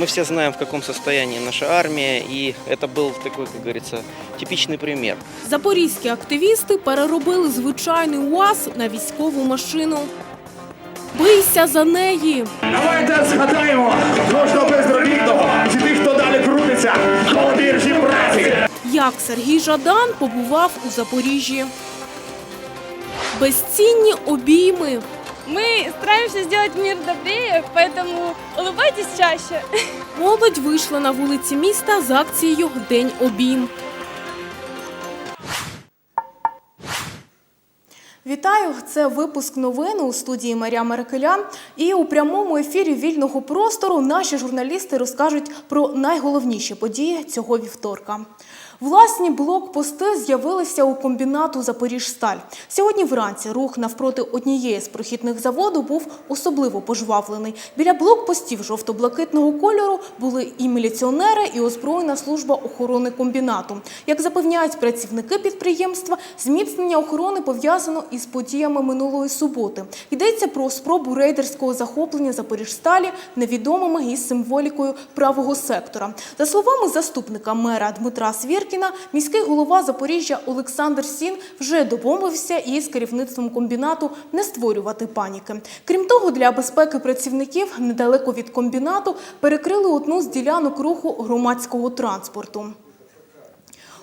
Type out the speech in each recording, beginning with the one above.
Мы все знаем, в каком состоянии наша армия, и это был такой, как говорится, типичный пример. Запорізькі активісти переробили звичайний УАЗ на військову машину. Бийся за неї! Давайте згадаємо кожного безробітного чи тих, хто далі крутиться коло біржі праці. Як Сергій Жадан побував у Запоріжжі. Безцінні обійми. Мы стараемся сделать мир добрее, поэтому улыбайтесь чаще. Молодь вийшла на вулиці міста з акцією День обійм. Вітаю! Це випуск новин у студії Марія Меркелян. І у прямому ефірі вільного простору наші журналісти розкажуть про найголовніші події цього вівторка. Власні блокпости з'явилися у комбінату Запоріжсталь. Сьогодні вранці рух навпроти однієї з прохідних заводу був особливо пожвавлений. Біля блокпостів жовто-блакитного кольору були і міліціонери, і озброєна служба охорони комбінату. Як запевняють працівники підприємства, зміцнення охорони пов'язано із подіями минулої суботи. Йдеться про спробу рейдерського захоплення Запоріжсталі невідомими із символікою правого сектора. За словами заступника мера Дмитра Свєркіна, міський голова Запоріжжя Олександр Сін вже домовився із керівництвом комбінату не створювати паніки. Крім того, для безпеки працівників недалеко від комбінату перекрили одну з ділянок руху громадського транспорту.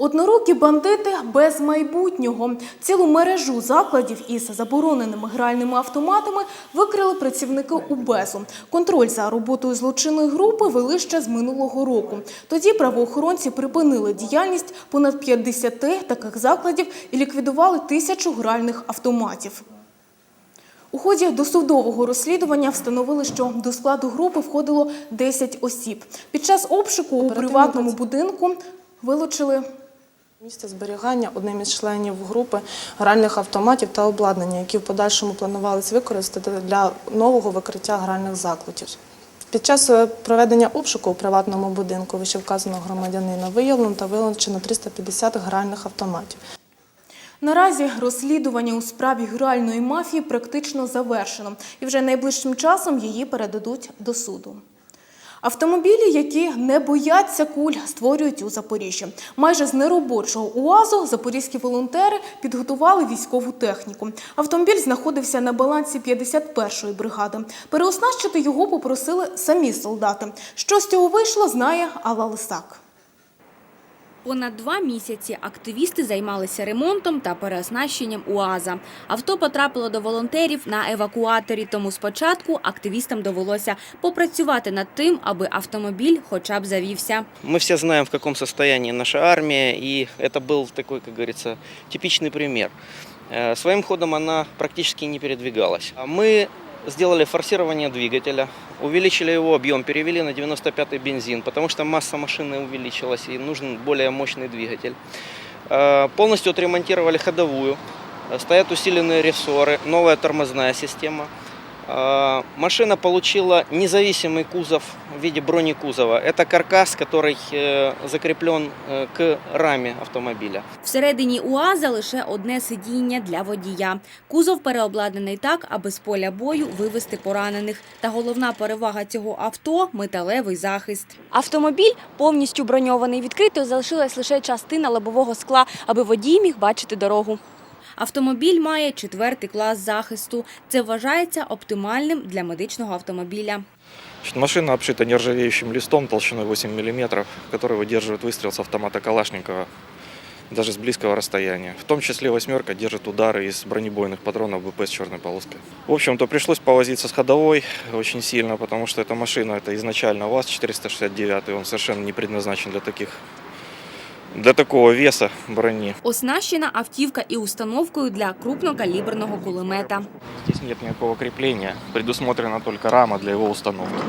Однорукі бандити без майбутнього. Цілу мережу закладів із забороненими гральними автоматами викрили працівники УБЕСу. Контроль за роботою злочинної групи вели ще з минулого року. Тоді правоохоронці припинили діяльність понад 50 таких закладів і ліквідували тисячу гральних автоматів. У ході досудового розслідування встановили, що до складу групи входило 10 осіб. Під час обшуку у приватному будинку вилучили Місце зберігання одним із членів групи гральних автоматів та обладнання, які в подальшому планувалися використати для нового викриття гральних закладів. Під час е, проведення обшуку у приватному будинку вищевказаного громадянина виявлено та вилучено 350 гральних автоматів. Наразі розслідування у справі гральної мафії практично завершено, і вже найближчим часом її передадуть до суду. Автомобілі, які не бояться куль, створюють у Запоріжжі. Майже з неробочого УАЗу запорізькі волонтери підготували військову техніку. Автомобіль знаходився на балансі 51-ї бригади. Переоснащити його попросили самі солдати. Що з цього вийшло, знає Алла Лисак. Понад два місяці активісти займалися ремонтом та переоснащенням УАЗа. Авто потрапило до волонтерів на евакуаторі, тому спочатку активістам довелося попрацювати над тим, аби автомобіль хоча б завівся. Мы все знаем, в каком состоянии наша армия, и это был такой, как говорится, типичный пример. Э, Своим ходом она практически не передвигалась. А Мы сделали форсирование двигателя, увеличили его объем, перевели на 95-й бензин, потому что масса машины увеличилась и нужен более мощный двигатель. Э, Полностью отремонтировали ходовую, Э, стоят усиленные рессоры, новая тормозная система. Э, Машина получила независимый кузов в виде бронекузова. Это каркас, который э, закреплен э, к раме автомобиля. Всередині УАЗа лише одне сидіння для водія. Кузов переобладнаний так, аби з поля бою вивести поранених. Та головна перевага цього авто – металевий захист. Автомобіль повністю броньований. Відкритою залишилась лише частина лобового скла, аби водій міг бачити дорогу. Автомобіль має четвертий клас захисту. Це вважається оптимальним для медичного автомобіля. Значит, машина обшита нержавеющим листом толщиной 8 мм, который выдерживает выстрел с автомата Калашникова даже с близкого расстояния. В том числе «восьмерка» держит удары из бронебойных патронов БП с черной полоской. В общем-то, пришлось повозиться с ходовой очень сильно, потому что эта машина, это изначально ВАЗ-469, он совершенно не предназначен для таких для такого веса брони. Оснащена автівка і установкою для крупнокаліберного кулемета. Здесь нет никакого крепления, предусмотрена только рама для его установки.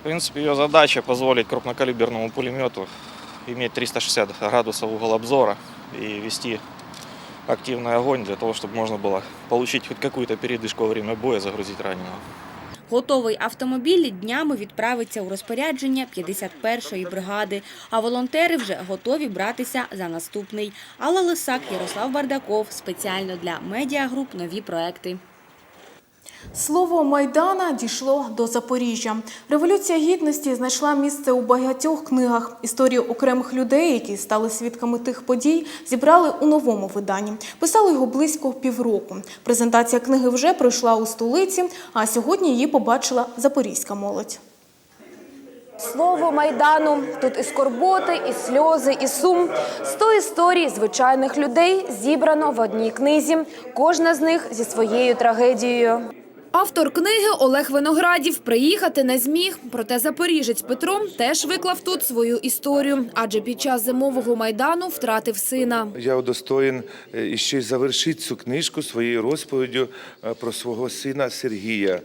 В принципе, ее задача позволить крупнокалиберному пулемету иметь 360 градусов угол обзора и вести активный огонь для того, чтобы можно было получить хоть какую-то передышку во время боя, загрузить раненого. Готовий автомобіль днями відправиться у розпорядження 51-ї бригади, а волонтери вже готові братися за наступний. Алла Лисак, Ярослав Бардаков. Спеціально для медіагруп «Нові проекти». Слово Майдана дійшло до Запоріжжя. Революція гідності знайшла місце у багатьох книгах. Історію окремих людей, які стали свідками тих подій, зібрали у новому виданні. Писали його близько півроку. Презентація книги вже пройшла у столиці, а сьогодні її побачила запорізька молодь. Слово Майдану. Тут і скорботи, і сльози, і сум. Сто історій звичайних людей зібрано в одній книзі. Кожна з них зі своєю трагедією. Автор книги Олег Виноградів приїхати не зміг. Проте запоріжець Петро теж виклав тут свою історію, адже під час зимового майдану втратив сина. Я удостоєн е, і ще й завершити цю книжку своєю розповіддю е, про свого сина Сергія,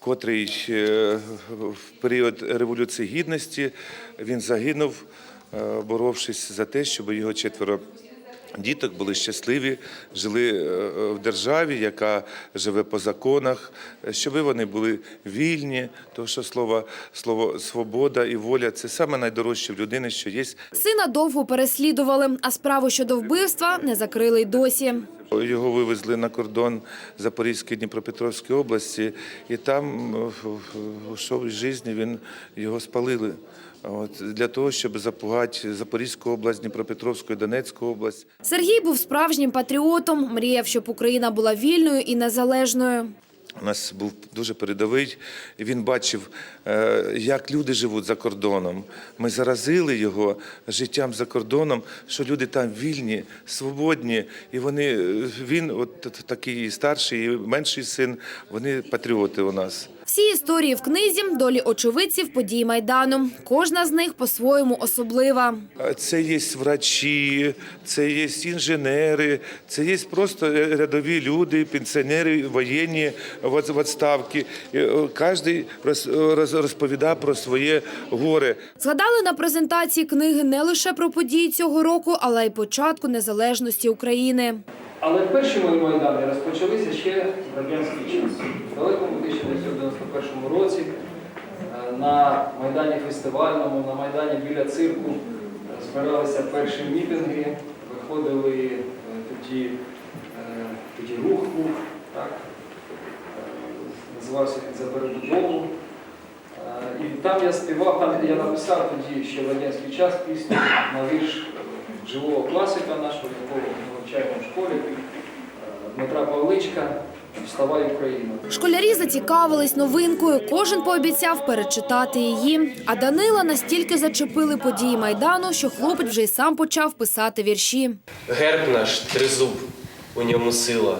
котрий е, в період Революції Гідності він загинув, е, боровшись за те, щоб його четверо. Діток були щасливі, жили е, в державі, яка живе по законах, е, щоб вони були вільні, тому що слово, слово свобода і воля це саме найдорожче в людини, що є. Сина довго переслідували, а справу щодо вбивства не закрили й досі. Його вивезли на кордон Запорізької Дніпропетровської області, і там е, у житті він його спалили. От, для того, щоб запугати Запорізьку область, Дніпропетровську і Донецьку область. Сергій був справжнім патріотом, мріяв, щоб Україна була вільною і незалежною. У нас був дуже передовий, і він бачив, е, як люди живуть за кордоном. Ми заразили його життям за кордоном, що люди там вільні, свободні, і вони е, він, от такий старший і менший син, вони патріоти у нас. Всі історії в книзі – долі очевидців подій Майдану. Кожна з них по-своєму особлива. Це є врачі, це є інженери, це є просто рядові люди, пенсіонери, воєнні в відставці. Кожен розповідає про своє горе. Згадали на презентації книги не лише про події цього року, але й початку незалежності України. Але перші мої майдани розпочалися ще в радянський час. В далекому 1991 році е, на Майдані фестивальному, на Майдані біля цирку е, збиралися перші мітинги, виходили е, тоді, тоді рух так, називався за перебудову. І там я співав, там я написав тоді ще в радянський час пісню на вірш живого класика нашого, якого ми навчаємо в школі, е, Дмитра Павличка Вставай Україна. Школярі зацікавились новинкою, кожен пообіцяв перечитати її. А Данила настільки зачепили події Майдану, що хлопець вже й сам почав писати вірші. Герб наш тризуб, у ньому сила,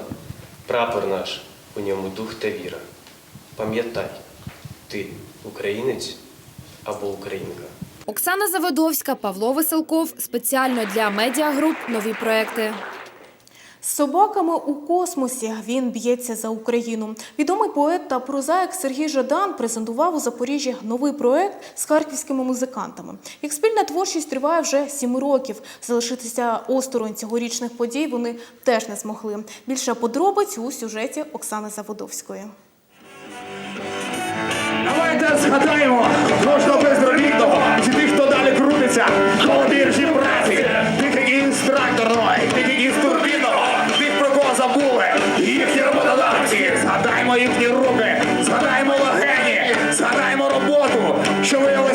прапор наш, у ньому дух та віра. Пам'ятай, ти українець або українка. Оксана Заводовська, Павло Веселков. Спеціально для медіагруп нові проекти. З собаками у космосі він б'ється за Україну. Відомий поет та прозаїк Сергій Жадан презентував у Запоріжжі новий проект з харківськими музикантами. Їх спільна творчість триває вже сім років. Залишитися осторонь цьогорічних подій вони теж не змогли. Більше подробиць у сюжеті Оксани Заводовської. Давайте згадаємо кожного далі крутиться, колодиржі праці, тільки тих із турбінного, тих, про кого забули, їхні роботодавці, згадаймо їхні руки, згадаймо легені, згадаймо роботу, що виявилась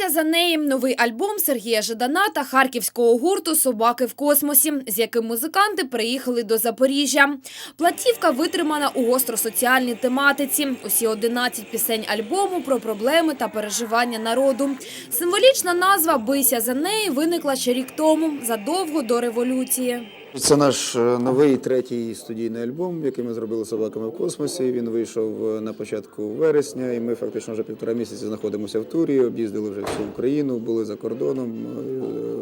непотрібною. За неї новий альбом Сергія Жадана та харківського гурту Собаки в космосі, з яким музиканти приїхали до Запоріжжя. Платівка витримана у гостросоціальній тематиці. Усі 11 пісень альбому про проблеми та переживання народу. Символічна назва Бийся за неї виникла ще рік тому, задовго до революції. Це наш е, новий третій студійний альбом, який ми зробили собаками в космосі. Він вийшов е, на початку вересня, і ми фактично вже півтора місяці знаходимося в турі. Об'їздили вже всю Україну, були за кордоном,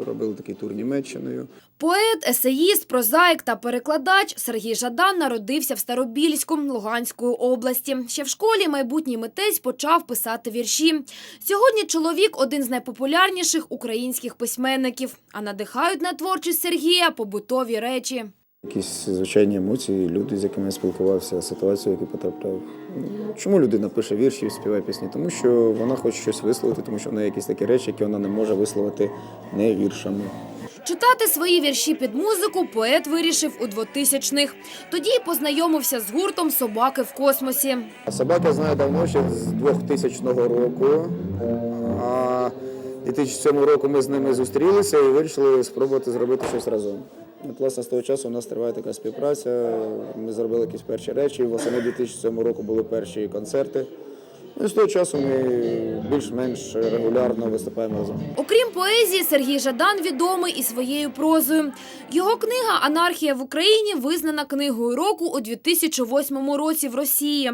е, робили такий тур Німеччиною. Поет, есеїст, прозаїк та перекладач Сергій Жадан народився в Старобільську Луганської області. Ще в школі майбутній митець почав писати вірші. Сьогодні чоловік один з найпопулярніших українських письменників. А надихають на творчість Сергія побутові речі. Якісь звичайні емоції, люди, з якими я спілкувався, ситуацію, в які потрапляв. Чому людина пише вірші, співає пісні? Тому що вона хоче щось висловити, тому що в неї якісь такі речі, які вона не може висловити не віршами. Читати свої вірші під музику поет вирішив у 2000-х. Тоді й познайомився з гуртом «Собаки в космосі». Собаки знаю давно, ще з 2000 року. А 2007 року ми з ними зустрілися і вирішили спробувати зробити щось разом. Власне, з того часу у нас триває така співпраця. Ми зробили якісь перші речі. Восени 2007 року були перші концерти. Ну, І з того часу ми більш-менш регулярно виступаємо разом. Окрім поезії, Сергій Жадан відомий і своєю прозою. Його книга «Анархія в Україні» визнана книгою року у 2008 році в Росії.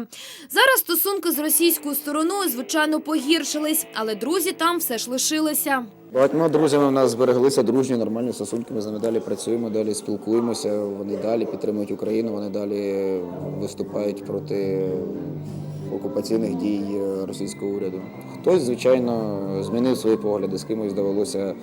Зараз стосунки з російською стороною, звичайно, погіршились, але друзі там все ж лишилися. Багатьма друзями в нас збереглися дружні, нормальні стосунки. Ми з ними далі працюємо, далі спілкуємося. Вони далі підтримують Україну, вони далі виступають проти окупаційних дій російського уряду. Хтось, звичайно, змінив свої погляди, з кимось довелося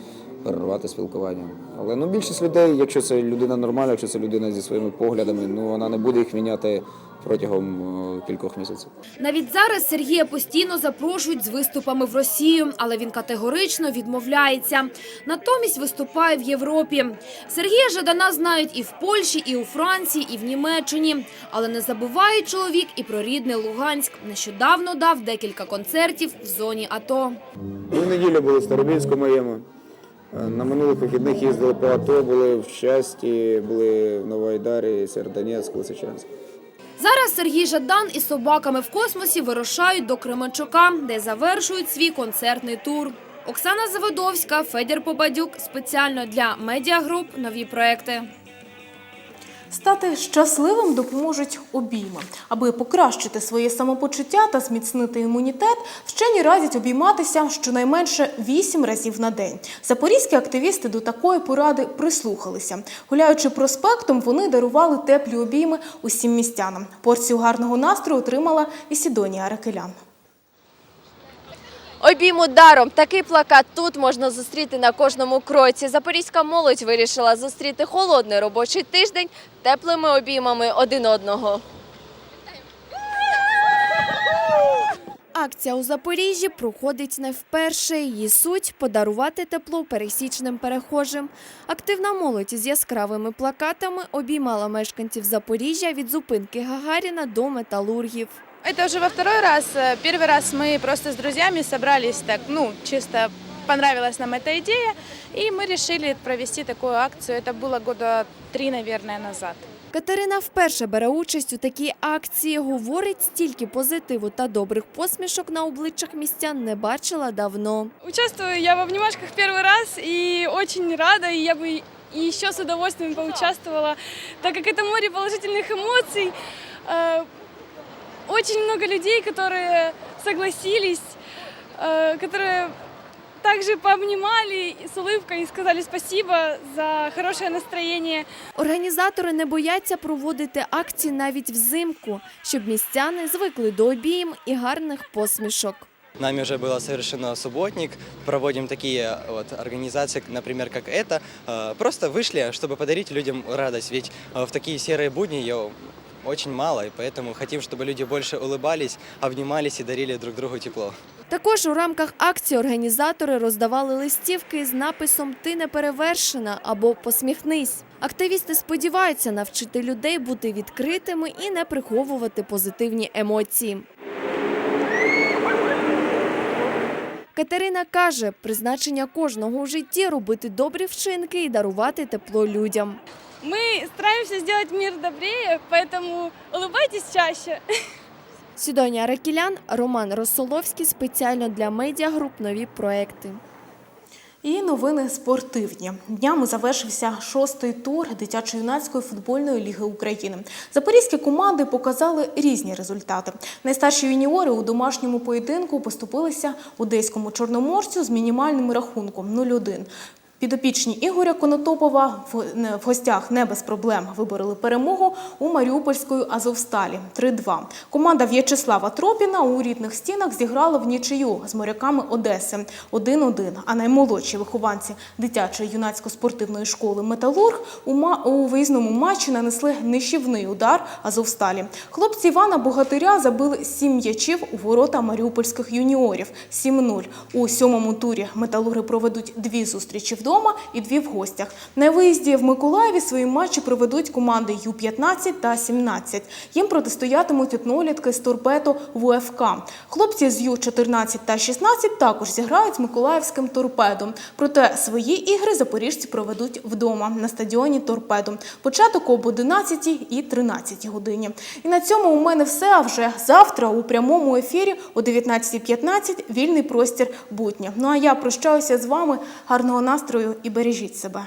перервати спілкування. Але ну, більшість людей, якщо це людина нормальна, якщо це людина зі своїми поглядами, ну вона не буде їх міняти протягом е, кількох місяців. Навіть зараз Сергія постійно запрошують з виступами в Росію, але він категорично відмовляється. Натомість виступає в Європі. Сергія Жадана знають і в Польщі, і у Франції, і в Німеччині. Але не забуває чоловік і про рідний Луганськ. Нещодавно дав декілька концертів в зоні АТО. Ми неділю були в Старобільську моєму. Е, На минулих вихідних їздили по АТО, були в Щасті, були в Новоайдарі, Сєрдонецьк, Лисичанськ. Зараз Сергій Жадан із собаками в космосі вирушають до Кременчука, де завершують свій концертний тур. Оксана Заводовська, Федір Побадюк спеціально для медіагруп нові проекти. Стати щасливим допоможуть обійми. Аби покращити своє самопочуття та зміцнити імунітет, вчені радять обійматися щонайменше 8 разів на день. Запорізькі активісти до такої поради прислухалися. Гуляючи проспектом, вони дарували теплі обійми усім містянам. Порцію гарного настрою отримала і Сідонія Ракелян. Обійму даром. Такий плакат тут можна зустріти на кожному кроці. Запорізька молодь вирішила зустріти холодний робочий тиждень теплими обіймами один одного. Акція у Запоріжжі проходить не вперше. Її суть – подарувати тепло пересічним перехожим. Активна молодь з яскравими плакатами обіймала мешканців Запоріжжя від зупинки Гагаріна до металургів. Это уже во второй раз. Э, Первый раз мы просто с друзьями собрались так, ну, чисто понравилась нам эта идея, и мы решили провести такую акцию. Это было года три, наверное, назад. Катерина вперше бере участь у такій акції. Говорить, стільки позитиву та добрих посмішок на обличчях містян не бачила давно. Участвую я во внимашках первый раз и очень рада, и я бы и еще с удовольствием поучаствовала, так как это море положительных эмоций. Э, Очень много людей, которые согласились, э, которые также пообнимали с улыбкой и сказали спасибо за хорошее настроение. Організатори не бояться проводити акції навіть взимку, щоб містяни звикли до обійм і гарних посмішок. Нами уже было совершено субботник. Проводим такие вот организации, например, как это. Э, Просто вышли, чтобы подарить людям радость. Ведь э, в такие серые будни ее очень мало, и поэтому хотим, чтобы люди больше улыбались, обнимались и дарили друг другу тепло. Також у рамках акції організатори роздавали листівки з написом Ти не перевершена або Посміхнись. Активісти сподіваються навчити людей бути відкритими і не приховувати позитивні емоції. Катерина каже, призначення кожного у житті робити добрі вчинки і дарувати тепло людям. Мы стараемся сделать мир добрее, поэтому улыбайтесь чаще. Сідонія Ракілян, Роман Росоловський спеціально для медіагруп нові проекти. І новини спортивні. Днями завершився шостий тур дитячо-юнацької футбольної ліги України. Запорізькі команди показали різні результати. Найстарші юніори у домашньому поєдинку поступилися одеському чорноморцю з мінімальним рахунком 0-1. Підопічні Ігоря Конотопова в гостях не без проблем вибороли перемогу у Маріупольської Азовсталі 3-2. Команда В'ячеслава Тропіна у рідних стінах зіграла в нічию з моряками Одеси 1-1. А наймолодші вихованці дитячої юнацько-спортивної школи Металург у, виїзному матчі нанесли нищівний удар Азовсталі. Хлопці Івана Богатиря забили сім м'ячів у ворота маріупольських юніорів 7-0. У сьомому турі металурги проведуть дві зустрічі вдома вдома і дві в гостях. На виїзді в Миколаєві свої матчі проведуть команди Ю-15 та 17. Їм протистоятимуть однолітки з торпедо в УФК. Хлопці з Ю-14 та 16 також зіграють з миколаївським торпедом. Проте свої ігри запоріжці проведуть вдома на стадіоні торпедо. Початок об 11 і 13 годині. І на цьому у мене все. А вже завтра у прямому ефірі о 19.15 вільний простір будня. Ну а я прощаюся з вами. Гарного настрою і бережіть себе.